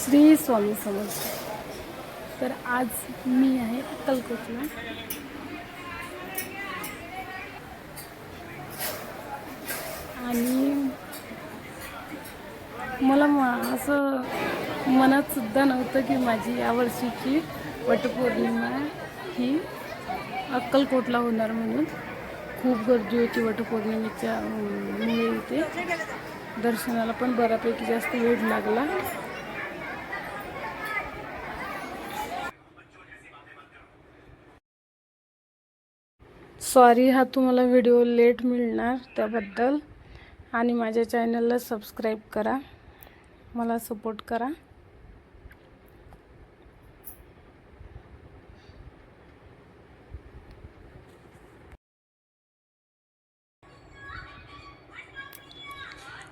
श्री स्वामी समर्थ. तर आज मी आहे अक्कलकोटला. आणि मला असं मनात सुद्धा नव्हतं की माझी यावर्षीची वटपौर्णिमा ही अक्कलकोटला होणार म्हणून. खूप गर्दी होती वटपौर्णिमेच्या मुळे इथे. दर्शनाला पण बऱ्यापैकी जास्त वेळ लागला. सॉरी हा तुम्हाला व्हिडिओ लेट मिळणार त्याबद्दल. आणि माझ्या चॅनलला सबस्क्राईब करा. मला सपोर्ट करा.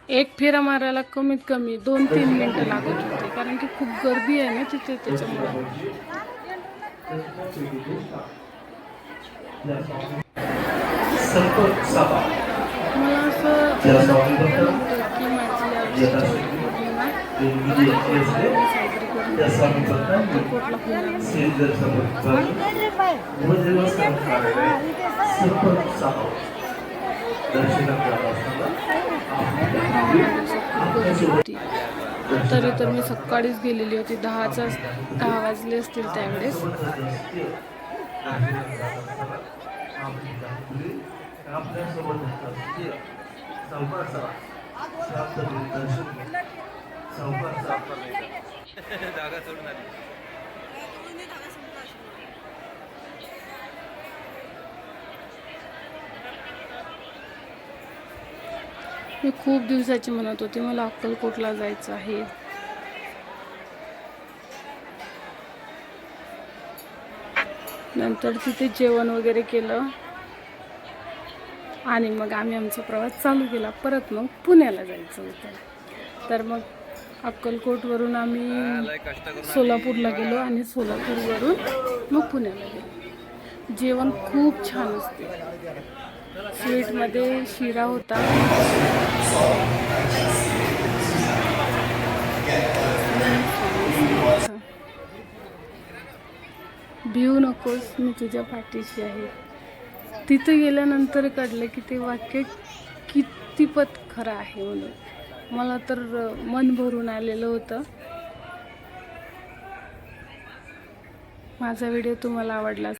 एक फेरा मारायला कमीत कमी दोन तीन मिनटं लागत होते कारण की खूप गर्दी आहे ना तिथे त्याच्यामुळे. संपर्क सापा मला असं तरी तर मी सकाळीच गेलेली होती. दहाचा दहा वाजले असतील त्यावेळेस. आपल्यासोबत सावकार सावकार जागा सोडून आली मी खूप दिवसाची म्हणत होती मला अक्कलकोटला जायचं आहे. नंतर तिथे जेवण वगैरे केलं. आणि मग आम्ही आमचा प्रवास चालू केला. परत मग पुण्याला जायचं होतं. तर मग अक्कलकोटवरून आम्ही सोलापूरला गेलो आणि सोलापूरवरून मग पुण्याला गेलो. जेवण खूप छान असते. स्वीटमध्ये शिरा होता. भिवू नकोस मी तुझ्या पाठीशी आहे. तिथं गेल्यानंतर कळलं की ते वाक्य कितीपत खरं आहे म्हणून. मला तर मन भरून आलेलं होतं. माझा व्हिडिओ तुम्हाला आवडला